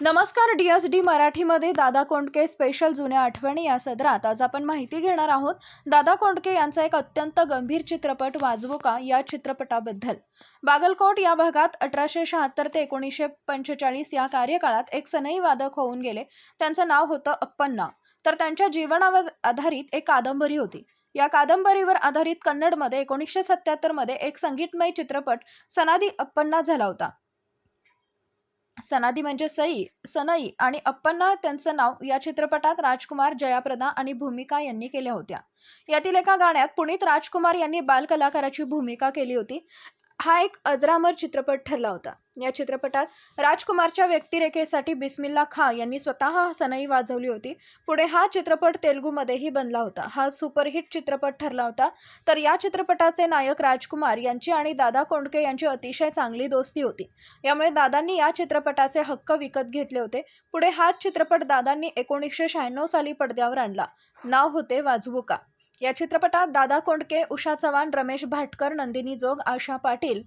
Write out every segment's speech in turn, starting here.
नमस्कार D S D मराठीमध्ये Dada Kondke special जुन्या आठवणी या सदरात. आज आपण माहिती घेणार आहोत दादा कोंडके यांचा एक अत्यंत गंभीर चित्रपट वाजवू का या चित्रपटाबद्दल. बागलकोट या भागात अठराशे शहात्तर ते एकोणीसशे पंचेचाळीस या कार्यकाळात एक सनई वादक होऊन गेले. त्यांचं नाव होतं अप्पन्ना. तर त्यांच्या जीवनावर आधारित एक कादंबरी होती. या कादंबरीवर आधारित कन्नडमध्ये एकोणीसशे सत्याहत्तरमध्ये एक संगीतमय चित्रपट सनादी अप्पन्ना झाला होता. सनादी म्हणजे सई सनई आणि अप्पन्ना त्यांचं नाव या चित्रपटात राजकुमार जयाप्रदा आणि भूमिका यांनी केल्या होत्या. यातील एका गाण्यात पुनीत राजकुमार यांनी बालकलाकाराची भूमिका केली होती. हा एक अजरामर चित्रपट ठरला होता. या चित्रपटात राजकुमारच्या व्यक्तिरेखेसाठी बिस्मिल्ला खा यांनी स्वतः सनई वाजवली होती. पुढे हा चित्रपट तेलुगूमध्येही बनला होता. हा सुपरहिट चित्रपट ठरला होता. तर या चित्रपटाचे नायक राजकुमार यांची आणि दादा कोंडके यांची अतिशय चांगली दोस्ती होती. यामुळे दादांनी या चित्रपटाचे हक्क विकत घेतले होते. पुढे हाच चित्रपट दादांनी एकोणीसशे शहाण्णव साली पडद्यावर आणला. नाव होते वाजवू का? या चित्रपटात दादा कोंडके उषा चव्हाण रमेश भाटकर नंदिनी जोग आशा पाटील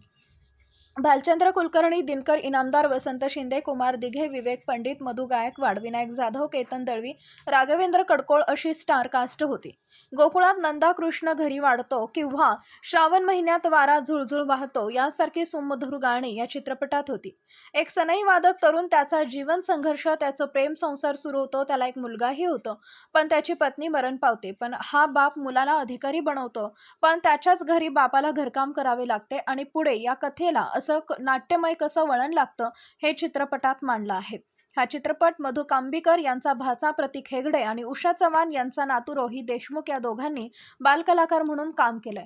भालचंद्र कुलकर्णी दिनकर इनामदार वसंत शिंदे कुमार दिघे विवेक पंडित मधु गायकवाड विनायक जाधव केतन दळवी राघवेंद्र कडकोळ अशी स्टार कास्ट होती. गोकुळात नंदा कृष्ण घरी वाढतो किंवा श्रावण महिन्यात वारा झुळझुळ वाहतो यासारखी सुमधुर गाणी या चित्रपटात होती. एक सनई वादक तरुण त्याचा जीवन संघर्ष त्याचं प्रेम संसार सुरू होतो त्याला एक मुलगाही होतो. पण त्याची पत्नी मरण पावते. पण हा बाप मुलाला अधिकारी बनवतो. पण त्याच्याच घरी बापाला घरकाम करावे लागते आणि पुढे या कथेला कसं क- नाट्यमय कसं वळण लागतं हे चित्रपटात मांडलं आहे. हा चित्रपट मधु कांबीकर यांचा भाचा प्रतीक हेगडे आणि उषा चव्हाण यांचा नातू रोहित देशमुख या दोघांनी बालकलाकार म्हणून काम केलंय.